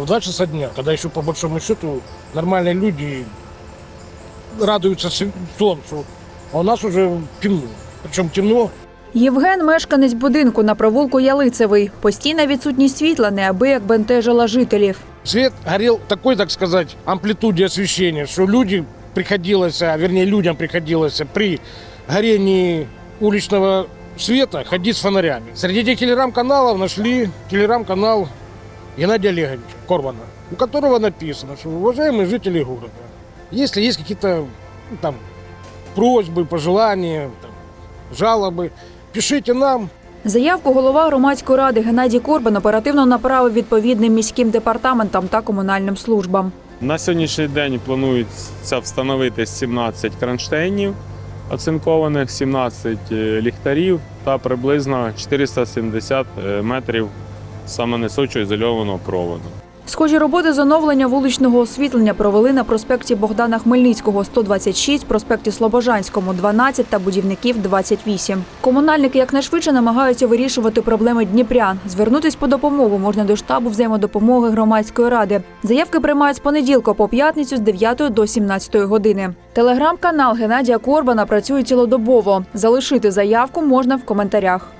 в 2 часа дня, когда еще по большому счету нормальные люди радуются солнцу, а у нас уже темно. Причем темно Євген мешканець будинку на провулку Ялицевий. Постійна відсутність світла неабияк бентежила жителів. Свет горел такой, так сказать, амплитуде освещения, что люди приходилось, а вернее людям приходилось при горении уличного света ходить с фонарями. Среди этих телеграм-каналов нашли телеграм-канал Геннадия Олеговича Корбана, у которого написано, что уважаемые жители города, если есть какие-то ну, там просьбы, пожелания, там, жалобы, пишите нам, Заявку голова громадської ради Геннадій Корбан оперативно направив відповідним міським департаментам та комунальним службам. На сьогоднішній день планується встановити 17 кронштейнів оцинкованих, 17 ліхтарів та приблизно 470 метрів саме несучого ізольованого проводу. Схожі роботи з оновлення вуличного освітлення провели на проспекті Богдана Хмельницького 126, проспекті Слобожанському 12 та будівників 28. Комунальники якнайшвидше намагаються вирішувати проблеми дніпрян. Звернутись по допомогу можна до штабу взаємодопомоги громадської ради. Заявки приймають з понеділка по п'ятницю з 9 до 17 години. Телеграм-канал Геннадія Корбана працює цілодобово. Залишити заявку можна в коментарях.